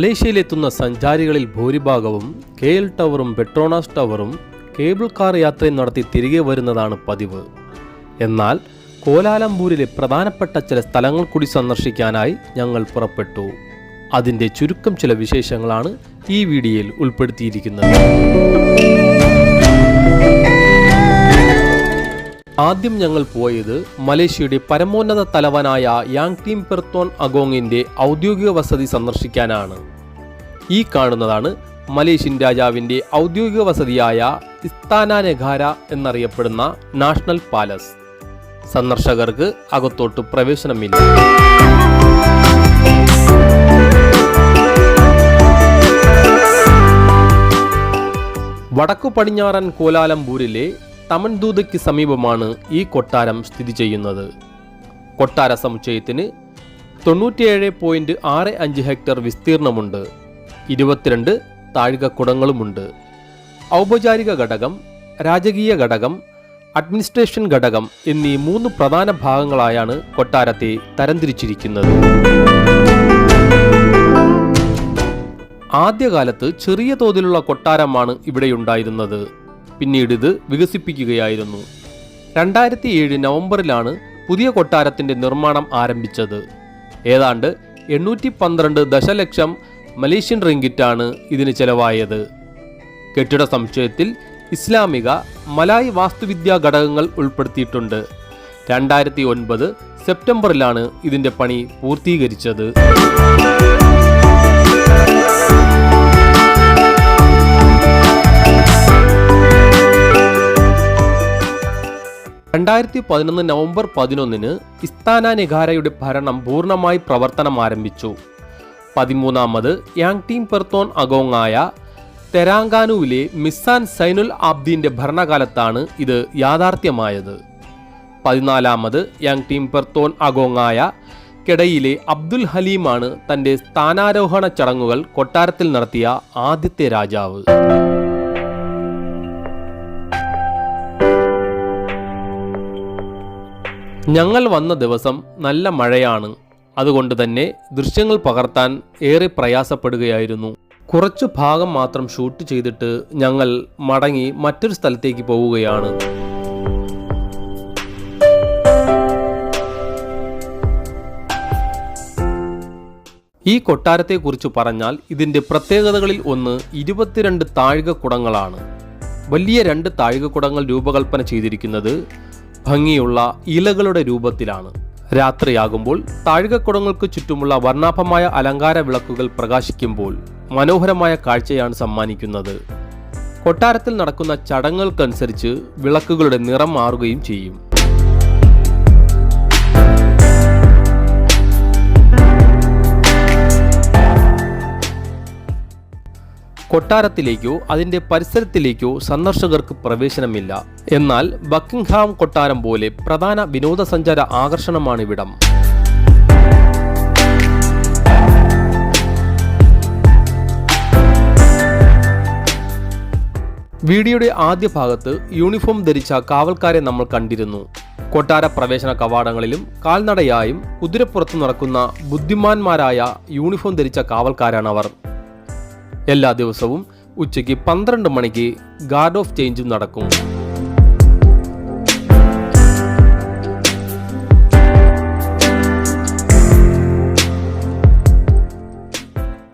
മലേഷ്യയിലെത്തുന്ന സഞ്ചാരികളിൽ ഭൂരിഭാഗവും K L ടവറും പെട്രോണാസ് ടവറും കേബിൾ കാർ യാത്രയും നടത്തി തിരികെ വരുന്നതാണ് പതിവ്. എന്നാൽ കോലാലംപൂരിലെ പ്രധാനപ്പെട്ട ചില സ്ഥലങ്ങൾ കൂടി സന്ദർശിക്കാനായി ഞങ്ങൾ പുറപ്പെട്ടു. അതിന്റെ ചുരുക്കം ചില വിശേഷങ്ങളാണ് ഈ വീഡിയോയിൽ ഉൾപ്പെടുത്തിയിരിക്കുന്നത്. ആദ്യം ഞങ്ങൾ പോയത് മലേഷ്യയുടെ പരമോന്നത തലവനായ യാങ് ടീം പെർത്തോൺ അഗോങ്ങിന്റെ ഔദ്യോഗിക വസതി സന്ദർശിക്കാനാണ്. ഈ കാണുന്നതാണ് മലേഷ്യൻ രാജാവിന്റെ ഔദ്യോഗിക വസതിയായ ഇസ്താന നെഗാര എന്നറിയപ്പെടുന്ന നാഷണൽ പാലസ്. സന്ദർശകർക്ക് അകത്തോട്ട് പ്രവേശനമില്ല. വടക്കു പടിഞ്ഞാറൻ കോലാലംപൂരിലെ തമൻദൂതയ്ക്ക് സമീപമാണ് ഈ കൊട്ടാരം സ്ഥിതി ചെയ്യുന്നത്. കൊട്ടാര സമുച്ചയത്തിന് തൊണ്ണൂറ്റിയേഴ് പോയിന്റ് ആറ് അഞ്ച് ഹെക്ടർ വിസ്തീർണമുണ്ട്. ഇരുപത്തിരണ്ട് താഴികക്കുടങ്ങളുമുണ്ട്. ഔപചാരിക ഘടകം രാജകീയ ഘടകം അഡ്മിനിസ്ട്രേഷൻ ഘടകം എന്നീ മൂന്ന് പ്രധാന ഭാഗങ്ങളായാണ് കൊട്ടാരത്തെ തരംതിരിച്ചിരിക്കുന്നത്. ആദ്യകാലത്ത് ചെറിയ തോതിലുള്ള കൊട്ടാരമാണ് ഇവിടെയുണ്ടായിരുന്നത് പിന്നീട് ഇത് വികസിപ്പിക്കുകയായിരുന്നു. രണ്ടായിരത്തി ഏഴ് നവംബറിലാണ് പുതിയ കൊട്ടാരത്തിന്റെ നിർമ്മാണം ആരംഭിച്ചത്. ഏതാണ്ട് എണ്ണൂറ്റി പന്ത്രണ്ട് ദശലക്ഷം മലേഷ്യൻ റിങ്കിറ്റാണ് ഇതിന് ചെലവായത്. കെട്ടിട സമുച്ചയത്തിൽ ഇസ്ലാമിക മലായ് വാസ്തുവിദ്യാ ഘടകങ്ങൾ ഉൾപ്പെടുത്തിയിട്ടുണ്ട്. രണ്ടായിരത്തി ഒൻപത് സെപ്റ്റംബറിലാണ് ഇതിന്റെ പണി പൂർത്തീകരിച്ചത്. രണ്ടായിരത്തി പതിനൊന്ന് നവംബർ പതിനൊന്നിന് ഇസ്താന നിഗാരയുടെ ഭരണം പൂർണമായി പ്രവർത്തനം ആരംഭിച്ചു. പതിമൂന്നാമത് യാങ് ടീം പെർത്തോൺ അഗോങ്ങായ തെരാങ്കാനുവിലെ മിസ്സാൻ സൈനുൽ ആബ്ദീന്റെ ഭരണകാലത്താണ് ഇത് യാഥാർത്ഥ്യമായത്. പതിനാലാമത് യാങ് ടീം പെർത്തോൺ അഗോങ്ങായ കെടയിലെ അബ്ദുൽ ഹലീമാണ് തന്റെ സ്ഥാനാരോഹണ ചടങ്ങുകൾ കൊട്ടാരത്തിൽ നടത്തിയ ആദ്യത്തെ രാജാവ്. ഞങ്ങൾ വന്ന ദിവസം നല്ല മഴയാണ്. അതുകൊണ്ട് തന്നെ ദൃശ്യങ്ങൾ പകർത്താൻ ഏറെ പ്രയാസപ്പെടുകയായിരുന്നു. കുറച്ചു ഭാഗം മാത്രം ഷൂട്ട് ചെയ്തിട്ട് ഞങ്ങൾ മടങ്ങി മറ്റൊരു സ്ഥലത്തേക്ക് പോവുകയാണ്. ഈ കൊട്ടാരത്തെക്കുറിച്ച് പറഞ്ഞാൽ ഇതിന്റെ പ്രത്യേകതകളിൽ ഒന്ന് ഇരുപത്തിരണ്ട് താഴികക്കുടങ്ങളാണ്. വലിയ രണ്ട് താഴികക്കുടങ്ങൾ രൂപകൽപ്പന ചെയ്തിരിക്കുന്നത് ഭംഗിയുള്ള ഇലകളുടെ രൂപത്തിലാണ്. രാത്രിയാകുമ്പോൾ താഴികക്കുടങ്ങൾക്ക് ചുറ്റുമുള്ള വർണാഭമായ അലങ്കാര വിളക്കുകൾ പ്രകാശിക്കുമ്പോൾ മനോഹരമായ കാഴ്ചയാണ് സമ്മാനിക്കുന്നത്. കൊട്ടാരത്തിൽ നടക്കുന്ന ചടങ്ങുകൾക്കനുസരിച്ച് വിളക്കുകളുടെ നിറം മാറുകയും ചെയ്യും. കൊട്ടാരത്തിലേക്കോ അതിന്റെ പരിസരത്തിലേക്കോ സന്ദർശകർക്ക് പ്രവേശനമില്ല. എന്നാൽ ബക്കിംഗ്ഹാം കൊട്ടാരം പോലെ പ്രധാന വിനോദസഞ്ചാര ആകർഷണമാണ് ഇവിടം. വീഡിയോയുടെ ആദ്യ ഭാഗത്ത് യൂണിഫോം ധരിച്ച കാവൽക്കാരെ നമ്മൾ കണ്ടിരുന്നു. കൊട്ടാര പ്രവേശന കവാടങ്ങളിലും കാൽനടയായും കുതിരപ്പുറത്ത് നടക്കുന്ന ബുദ്ധിമാന്മാരായ യൂണിഫോം ധരിച്ച കാവൽക്കാരാണവർ. എല്ലാ ദിവസവും ഉച്ചയ്ക്ക് പന്ത്രണ്ട് മണിക്ക് ഗാർഡ് ഓഫ് ചേഞ്ചും നടക്കും.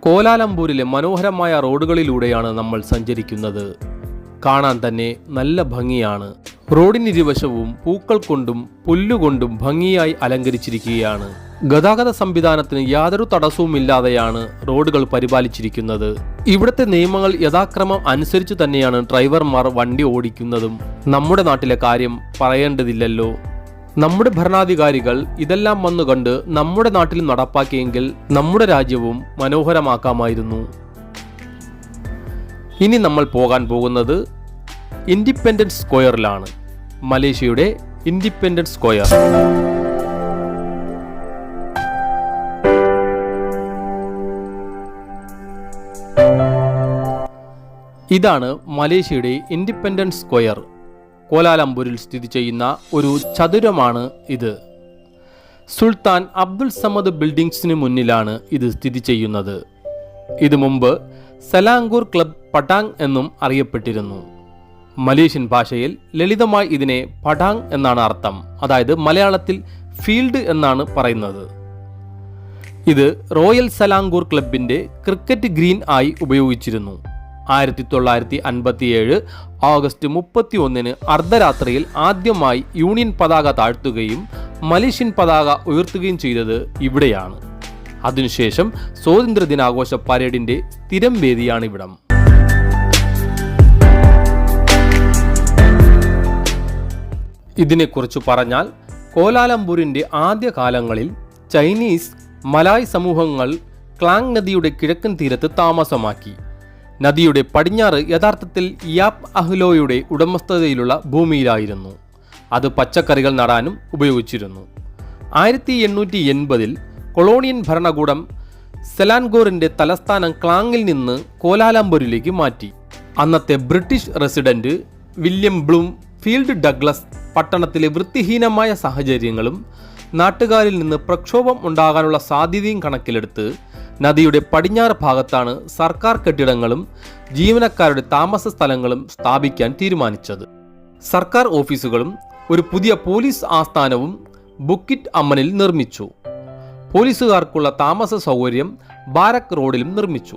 കോലാലംപൂരിലെ മനോഹരമായ റോഡുകളിലൂടെയാണ് നമ്മൾ സഞ്ചരിക്കുന്നത്. കാണാൻ തന്നെ നല്ല ഭംഗിയാണ്. റോഡിനിരുവശവും പൂക്കൾ കൊണ്ടും പുല്ലുകൊണ്ടും ഭംഗിയായി അലങ്കരിച്ചിരിക്കുകയാണ്. ഗതാഗത സംവിധാനത്തിന് യാതൊരു തടസ്സവുമില്ലാതെയാണ് റോഡുകൾ പരിപാലിച്ചിരിക്കുന്നത്. ഇവിടുത്തെ നിയമങ്ങൾ യഥാക്രമം അനുസരിച്ച് തന്നെയാണ് ഡ്രൈവർമാർ വണ്ടി ഓടിക്കുന്നതും. നമ്മുടെ നാട്ടിലെ കാര്യം പറയേണ്ടതില്ലല്ലോ. നമ്മുടെ ഭരണാധികാരികൾ ഇതെല്ലാം വന്നു കണ്ട് നമ്മുടെ നാട്ടിൽ നടപ്പാക്കിയെങ്കിൽ നമ്മുടെ രാജ്യവും മനോഹരമാക്കാമായിരുന്നു. ഇനി നമ്മൾ പോകാൻ പോകുന്നത് ഇൻഡിപെൻഡൻസ് സ്ക്വയറിലാണ് മലേഷ്യയുടെ ഇൻഡിപെൻഡൻസ് സ്ക്വയർ ഇതാണ് മലേഷ്യയുടെ ഇൻഡിപെൻഡൻസ് സ്ക്വയർ കോലാലംപൂരിൽ സ്ഥിതി ചെയ്യുന്ന ഒരു ചതുരമാണ് ഇത്. സുൽത്താൻ അബ്ദുൽ സമദ് ബിൽഡിംഗ്സിന് മുന്നിലാണ് ഇത് സ്ഥിതി ചെയ്യുന്നത്. ഇത് മുമ്പ് സലാംഗൂർ ക്ലബ് പട്ടാങ് എന്നും അറിയപ്പെട്ടിരുന്നു. മലേഷ്യൻ ഭാഷയിൽ ലളിതമായി ഇതിനെ പടാങ് എന്നാണ് അർത്ഥം. അതായത് മലയാളത്തിൽ ഫീൽഡ് എന്നാണ് പറയുന്നത്. ഇത് റോയൽ സലാംഗൂർ ക്ലബിന്റെ ക്രിക്കറ്റ് ഗ്രീൻ ആയി ഉപയോഗിച്ചിരുന്നു. ആയിരത്തി തൊള്ളായിരത്തി അൻപത്തിയേഴ് ഓഗസ്റ്റ് മുപ്പത്തി ഒന്നിന് അർദ്ധരാത്രിയിൽ ആദ്യമായി യൂണിയൻ പതാക താഴ്ത്തുകയും മലേഷ്യൻ പതാക ഉയർത്തുകയും ചെയ്തത് ഇവിടെയാണ്. അതിനുശേഷം സ്വാതന്ത്ര്യദിനാഘോഷ പരേഡിന്റെ സ്ഥിരം വേദിയാണ് ഇതിനെക്കുറിച്ച് പറഞ്ഞാൽ കോലാലംപൂരിന്റെ ആദ്യ കാലങ്ങളിൽ ചൈനീസ് മലായ് സമൂഹങ്ങൾ ക്ലാങ് നദിയുടെ കിഴക്കൻ തീരത്ത് താമസമാക്കി. നദിയുടെ പടിഞ്ഞാറ് യഥാർത്ഥത്തിൽ യാപ് അഹ്ലോയുടെ ഉടമസ്ഥതയിലുള്ള ഭൂമിയിലായിരുന്നു. അത് പച്ചക്കറികൾ നടാനും ഉപയോഗിച്ചിരുന്നു. ആയിരത്തി എണ്ണൂറ്റി എൺപതിൽ കൊളോണിയൻ ഭരണകൂടം സെലാൻഗോറിന്റെ തലസ്ഥാനം ക്ലാങ്ങിൽ നിന്ന് കോലാലംപൂരിലേക്ക് മാറ്റി. അന്നത്തെ British resident William Bloomfield Douglas പട്ടണത്തിലെ വൃത്തിഹീനമായ സാഹചര്യങ്ങളും നാട്ടുകാരിൽ നിന്ന് പ്രക്ഷോഭം ഉണ്ടാകാനുള്ള സാധ്യതയും കണക്കിലെടുത്ത് നദിയുടെ പടിഞ്ഞാറ് ഭാഗത്താണ് സർക്കാർ കെട്ടിടങ്ങളും ജീവനക്കാരുടെ താമസ സ്ഥലങ്ങളും സ്ഥാപിക്കാൻ തീരുമാനിച്ചത്. സർക്കാർ ഓഫീസുകളും ഒരു പുതിയ പോലീസ് ആസ്ഥാനവും ബുക്കിറ്റ് അമ്മനിൽ നിർമ്മിച്ചു. പോലീസുകാർക്കുള്ള താമസ സൗകര്യം ബാരക് റോഡിലും നിർമ്മിച്ചു.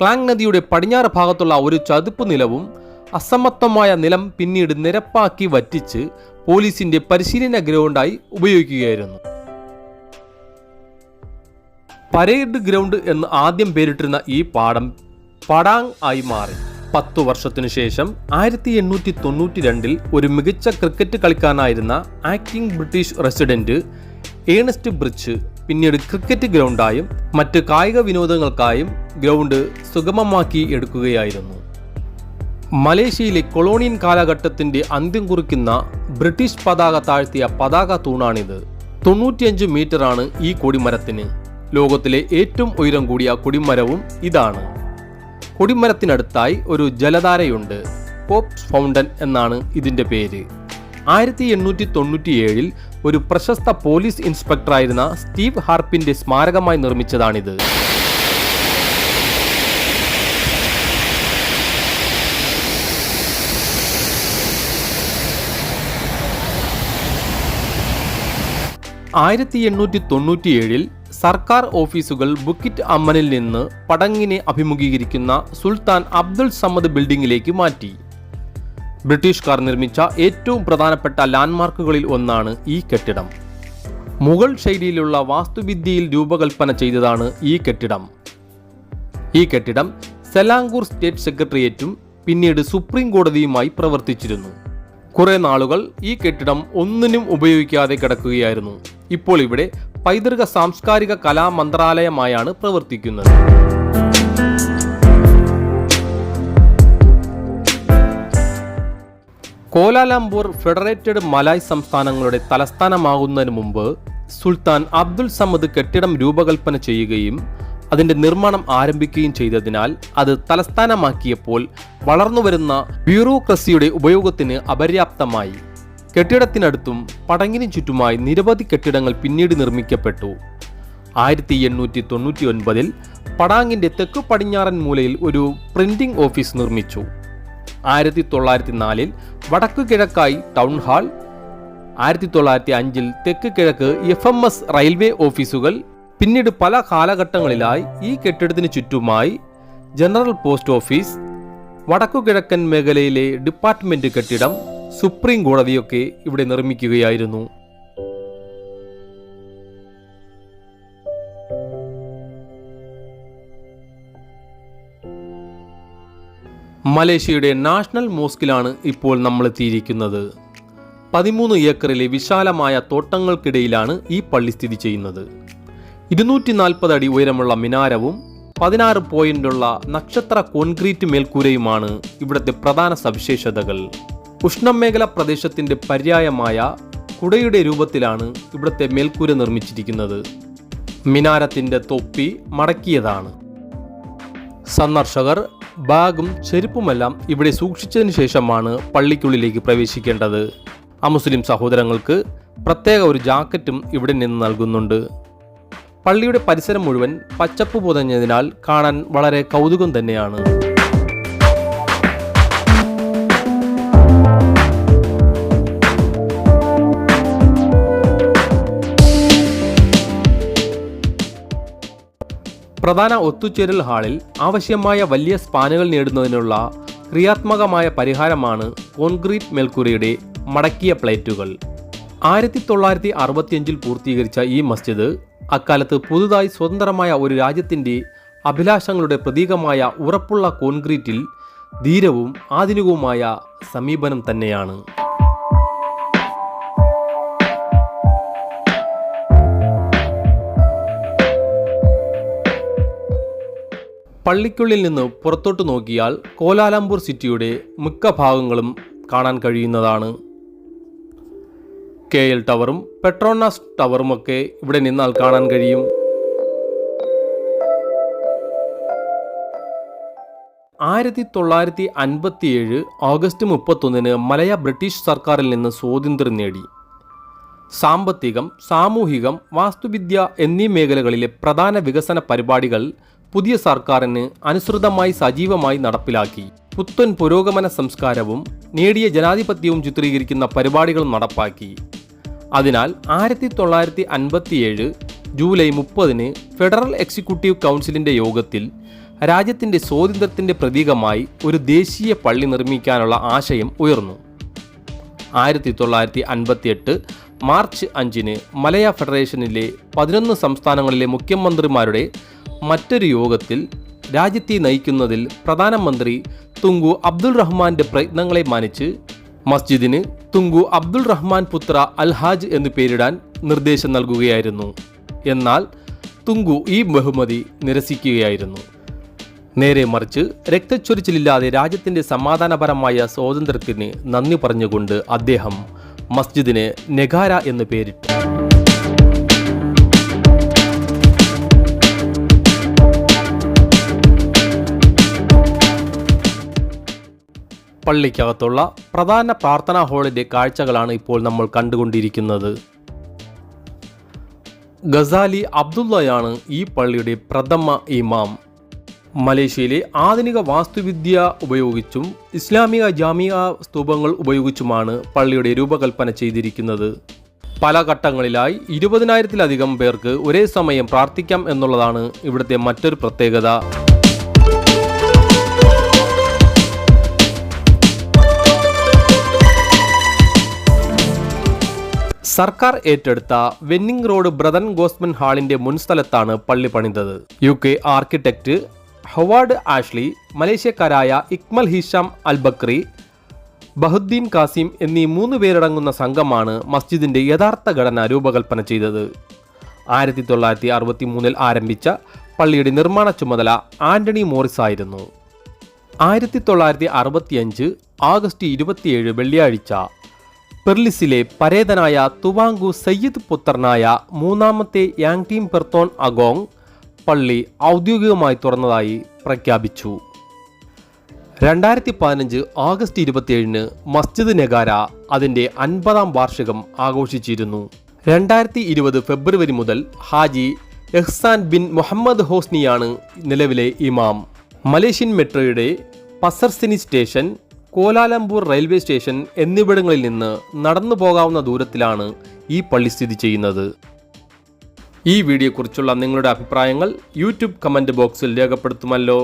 ക്ലാങ് നദിയുടെ പടിഞ്ഞാറ് ഭാഗത്തുള്ള ഒരു ചതുപ്പ് നിലവും അസമത്വമായ നിലം പിന്നീട് നിരപ്പാക്കി വറ്റിച്ച് പോലീസിന്റെ പരിശീലന ഗ്രൗണ്ടായി ഉപയോഗിക്കുകയായിരുന്നു. പരേഡ് ഗ്രൗണ്ട് എന്ന് ആദ്യം പേരിട്ടിരുന്ന ഈ പാടം പടാങ് ആയി മാറി. പത്തു വർഷത്തിനു ശേഷം ആയിരത്തി എണ്ണൂറ്റി തൊണ്ണൂറ്റി രണ്ടിൽ ഒരു മികച്ച cricket കളിക്കാരനായിരുന്ന acting British resident Ernest Birch പിന്നീട് ക്രിക്കറ്റ് ഗ്രൗണ്ടായും മറ്റ് കായിക വിനോദങ്ങൾക്കായും ഗ്രൗണ്ട് സുഗമമാക്കി എടുക്കുകയായിരുന്നു. മലേഷ്യയിലെ കൊളോണിയൻ കാലഘട്ടത്തിന്റെ അന്ത്യം കുറിക്കുന്ന ബ്രിട്ടീഷ് പതാക താഴ്ത്തിയ പതാക തൂണാണിത്. തൊണ്ണൂറ്റിയഞ്ച് മീറ്ററാണ് ഈ കൊടിമരത്തിന്. ലോകത്തിലെ ഏറ്റവും ഉയരം കൂടിയ കൊടിമരവും ഇതാണ്. കൊടിമരത്തിനടുത്തായി ഒരു ജലധാരയുണ്ട്. പോപ്സ് ഫൗണ്ടൻ എന്നാണ് ഇതിന്റെ പേര്. ആയിരത്തി എണ്ണൂറ്റി തൊണ്ണൂറ്റിയേഴിൽ ഒരു പ്രശസ്ത പോലീസ് ഇൻസ്പെക്ടറായിരുന്ന സ്റ്റീവ് ഹാർപ്പിന്റെ സ്മാരകമായി നിർമ്മിച്ചതാണിത്. ആയിരത്തി എണ്ണൂറ്റി തൊണ്ണൂറ്റിയേഴിൽ സർക്കാർ ഓഫീസുകൾ ബുക്കിറ്റ് അമ്മനിൽ നിന്ന് പടങ്ങിനെ അഭിമുഖീകരിക്കുന്ന സുൽത്താൻ അബ്ദുൽ സമദ് ബിൽഡിംഗിലേക്ക് മാറ്റി. ബ്രിട്ടീഷുകാർ നിർമ്മിച്ച ഏറ്റവും പ്രധാനപ്പെട്ട ലാൻഡ്മാർക്കുകളിൽ ഒന്നാണ് ഈ കെട്ടിടം. മുഗൾ ശൈലിയിലുള്ള വാസ്തുവിദ്യയിൽ രൂപകൽപ്പന ചെയ്തതാണ് ഈ കെട്ടിടം. ഈ കെട്ടിടം സെലാങ്കൂർ സ്റ്റേറ്റ് സെക്രട്ടേറിയറ്റും പിന്നീട് സുപ്രീം കോടതിയുമായി പ്രവർത്തിച്ചിരുന്നു. കുറെ നാളുകൾ ഈ കെട്ടിടം ഒന്നിനും ഉപയോഗിക്കാതെ കിടക്കുകയായിരുന്നു. ഇപ്പോൾ ഇവിടെ പൈതൃക സാംസ്കാരിക കലാ മന്ത്രാലയമായാണ് പ്രവർത്തിക്കുന്നത്. കോലാലംപൂർ ഫെഡറേറ്റഡ് മലായ് സംസ്ഥാനങ്ങളുടെ തലസ്ഥാനമാകുന്നതിന് മുമ്പ് സുൽത്താൻ അബ്ദുൽ സമദ് കെട്ടിടം രൂപകൽപ്പന ചെയ്യുകയും അതിന്റെ നിർമ്മാണം ആരംഭിക്കുകയും ചെയ്തതിനാൽ അത് തലസ്ഥാനമാക്കിയപ്പോൾ വളർന്നുവരുന്ന ബ്യൂറോക്രസിയുടെ ഉപയോഗത്തിന് അപര്യാപ്തമായി. കെട്ടിടത്തിനടുത്തും പടങ്ങിനു ചുറ്റുമായി നിരവധി കെട്ടിടങ്ങൾ പിന്നീട് നിർമ്മിക്കപ്പെട്ടു. ആയിരത്തി എണ്ണൂറ്റി തൊണ്ണൂറ്റി ഒൻപതിൽ പടാങ്ങിന്റെ തെക്ക് പടിഞ്ഞാറൻ മൂലയിൽ ഒരു പ്രിന്റിംഗ് ഓഫീസ് നിർമ്മിച്ചു. ആയിരത്തി തൊള്ളായിരത്തി നാലിൽ വടക്കു കിഴക്കായി ടൗൺ ഹാൾ ആയിരത്തി തൊള്ളായിരത്തി അഞ്ചിൽ തെക്ക് കിഴക്ക് എഫ് എം എസ് റെയിൽവേ ഓഫീസുകൾ പിന്നീട് പല കാലഘട്ടങ്ങളിലായി ഈ കെട്ടിടത്തിന് ചുറ്റുമായി ജനറൽ പോസ്റ്റ് ഓഫീസ് വടക്കു കിഴക്കൻ മേഖലയിലെ ഡിപ്പാർട്ട്മെന്റ് കെട്ടിടം സുപ്രീം കോടതിയൊക്കെ ഇവിടെ നിർമ്മിക്കുകയായിരുന്നു. മലേഷ്യയുടെ നാഷണൽ മോസ്കിലാണ് ഇപ്പോൾ നമ്മൾ എത്തിയിരിക്കുന്നത് പതിമൂന്ന് ഏക്കറിലെ വിശാലമായ തോട്ടങ്ങൾക്കിടയിലാണ് ഈ പള്ളി സ്ഥിതി ചെയ്യുന്നത്. ഇരുന്നൂറ്റി നാൽപ്പത് അടി ഉയരമുള്ള മിനാരവും പതിനാറ് പോയിന്റുള്ള നക്ഷത്ര കോൺക്രീറ്റ് മേൽക്കൂരയുമാണ് ഇവിടുത്തെ പ്രധാന സവിശേഷതകൾ. ഉഷ്ണമേഖല പ്രദേശത്തിന്റെ പര്യായമായ കുടയുടെ രൂപത്തിലാണ് ഇവിടുത്തെ മേൽക്കൂര നിർമ്മിച്ചിരിക്കുന്നത്. മിനാരത്തിന്റെ തൊപ്പി മടക്കിയതാണ്. സന്ദർശകർ ബാഗും ചെരുപ്പുമെല്ലാം ഇവിടെ സൂക്ഷിച്ചതിന് ശേഷമാണ് പള്ളിക്കുള്ളിലേക്ക് പ്രവേശിക്കേണ്ടത്. അമുസ്ലിം സഹോദരങ്ങൾക്ക് പ്രത്യേക ഒരു ജാക്കറ്റും ഇവിടെ നിന്ന് നൽകുന്നുണ്ട്. പള്ളിയുടെ പരിസരം മുഴുവൻ പച്ചപ്പ് പുതഞ്ഞതിനാൽ കാണാൻ വളരെ കൗതുകം തന്നെയാണ്. പ്രധാന ഒത്തുചേരൽ ഹാളിൽ ആവശ്യമായ വലിയ സ്പാനുകൾ നേടുന്നതിനുള്ള ക്രിയാത്മകമായ പരിഹാരമാണ് കോൺക്രീറ്റ് മേൽക്കൂരയുടെ മടക്കിയ പ്ലേറ്റുകൾ. ആയിരത്തി തൊള്ളായിരത്തി അറുപത്തിയഞ്ചിൽ പൂർത്തീകരിച്ച ഈ മസ്ജിദ് അക്കാലത്ത് പുതുതായി സ്വതന്ത്രമായ ഒരു രാജ്യത്തിന്റെ അഭിലാഷങ്ങളുടെ പ്രതീകമായ ഉറപ്പുള്ള കോൺക്രീറ്റിൽ ധീരവും ആധുനികവുമായ സമീപനം തന്നെയാണ്. പള്ളിക്കുള്ളിൽ നിന്ന് പുറത്തോട്ട് നോക്കിയാൽ കോലാലംപൂർ സിറ്റിയുടെ മിക്ക ഭാഗങ്ങളും കാണാൻ കഴിയുന്നതാണ്. കെ എൽ ടവറും പെട്രോണാസ് ടവറുമൊക്കെ ഇവിടെ നിന്നാൽ കാണാൻ കഴിയും. ആയിരത്തി തൊള്ളായിരത്തി അൻപത്തിയേഴ് ഓഗസ്റ്റ് മുപ്പത്തൊന്നിന് മലയ ബ്രിട്ടീഷ് സർക്കാരിൽ നിന്ന് സ്വാതന്ത്ര്യം നേടി. സാമ്പത്തികം സാമൂഹികം വാസ്തുവിദ്യ എന്നീ മേഖലകളിലെ പ്രധാന വികസന പരിപാടികൾ പുതിയ സർക്കാരിന് അനുസൃതമായി സജീവമായി നടപ്പിലാക്കി. പുത്തൻ പുരോഗമന സംസ്കാരവും നേടിയ ജനാധിപത്യവും ചിത്രീകരിക്കുന്ന പരിപാടികൾ നടപ്പാക്കി. അതിനാൽ ആയിരത്തി തൊള്ളായിരത്തി അൻപത്തിയേഴ് ജൂലൈ മുപ്പതിന് ഫെഡറൽ എക്സിക്യൂട്ടീവ് കൗൺസിലിന്റെ യോഗത്തിൽ രാജ്യത്തിന്റെ സ്വാതന്ത്ര്യത്തിന്റെ പ്രതീകമായി ഒരു ദേശീയ പള്ളി നിർമ്മിക്കാനുള്ള ആശയം ഉയർന്നു. ആയിരത്തി തൊള്ളായിരത്തി അൻപത്തിയെട്ട് മാർച്ച് അഞ്ചിന് മലയ ഫെഡറേഷനിലെ പതിനൊന്ന് സംസ്ഥാനങ്ങളിലെ മുഖ്യമന്ത്രിമാരുടെ മറ്റൊരു യോഗത്തിൽ രാജ്യത്തെ നയിക്കുന്നതിൽ പ്രധാനമന്ത്രി തുങ്കു അബ്ദുൾ റഹ്മാന്റെ പ്രയത്നങ്ങളെ മാനിച്ച് മസ്ജിദിന് തുങ്കു അബ്ദുൾ റഹ്മാൻ പുത്ര അൽഹാജ് എന്നു പേരിടാൻ നിർദ്ദേശം നൽകുകയായിരുന്നു. എന്നാൽ തുങ്കു ഈ ബഹുമതി നിരസിക്കുകയായിരുന്നു. നേരെ മറിച്ച് രക്തച്ചൊരിച്ചിലില്ലാതെ രാജ്യത്തിന്റെ സമാധാനപരമായ സ്വാതന്ത്ര്യത്തിന് നന്ദി പറഞ്ഞുകൊണ്ട് അദ്ദേഹം മസ്ജിദിന് നെഗാര എന്ന് പേരിട്ടു. പള്ളിക്കകത്തുള്ള പ്രധാന പ്രാർത്ഥനാ ഹാളിന്റെ കാഴ്ചകളാണ് ഇപ്പോൾ നമ്മൾ കണ്ടുകൊണ്ടിരിക്കുന്നത്. ഗസാലി അബ്ദുള്ളയാണ് ഈ പള്ളിയുടെ പ്രഥമ ഇമാം. മലേഷ്യയിലെ ആധുനിക വാസ്തുവിദ്യ ഉപയോഗിച്ചും ഇസ്ലാമിക ജാമിയ സ്തൂപങ്ങൾ ഉപയോഗിച്ചുമാണ് പള്ളിയുടെ രൂപകൽപ്പന ചെയ്തിരിക്കുന്നത്. പല ഘട്ടങ്ങളിലായി ഇരുപതിനായിരത്തിലധികം പേർക്ക് ഒരേ സമയം പ്രാർത്ഥിക്കാം എന്നുള്ളതാണ് ഇവിടുത്തെ മറ്റൊരു പ്രത്യേകത. സർക്കാർ ഏറ്റെടുത്ത വെന്നിംഗ് റോഡ് ബ്രദൻ ഗോസ്മൻ ഹാളിന്റെ മുൻസ്ഥലത്താണ് പള്ളി പണിതത്. U K architect Howard Ashley മലേഷ്യക്കാരായ Ikmal Hisham Al Bakri Bahuddin Kasim എന്നീ മൂന്ന് പേരടങ്ങുന്ന സംഘമാണ് മസ്ജിദിന്റെ യഥാർത്ഥ ഘടന രൂപകൽപ്പന ചെയ്തത്. ആയിരത്തി തൊള്ളായിരത്തി അറുപത്തി മൂന്നിൽ ആരംഭിച്ച പള്ളിയുടെ നിർമ്മാണ ചുമതല ആന്റണി മോറിസ് ആയിരുന്നു. ആയിരത്തി തൊള്ളായിരത്തി അറുപത്തിയഞ്ച് ആഗസ്റ്റ് ഇരുപത്തിയേഴ് വെള്ളിയാഴ്ച പെർലിസിലെ പരേതനായ തുവാങ്കു സയ്യിദ് പുത്രനായ മൂന്നാമത്തെ യാങ് ടീം പെർത്തോൺ അഗോങ് പള്ളി ഔദ്യോഗികമായി തുറന്നതായി പ്രഖ്യാപിച്ചു. രണ്ടായിരത്തി പതിനഞ്ച് ആഗസ്റ്റ് ഇരുപത്തിയേഴിന് മസ്ജിദ് നെഗാര അതിന്റെ അൻപതാം വാർഷികം ആഘോഷിച്ചിരുന്നു. രണ്ടായിരത്തി ഇരുപത് ഫെബ്രുവരി മുതൽ ഹാജി എഹ്സാൻ ബിൻ മുഹമ്മദ് ഹോസ്നിയാണ് നിലവിലെ ഇമാം. മലേഷ്യൻ മെട്രോയുടെ Pasar Seni station Kuala Lumpur railway station എന്നിവിടങ്ങളിൽ നിന്ന് നടന്നു പോകാവുന്ന ദൂരത്തിലാണ് ഈ പള്ളി സ്ഥിതി ചെയ്യുന്നത്. ഈ വീഡിയോയെക്കുറിച്ചുള്ള നിങ്ങളുടെ അഭിപ്രായങ്ങൾ യൂട്യൂബ് കമന്റ് ബോക്സിൽ രേഖപ്പെടുത്തുമല്ലോ.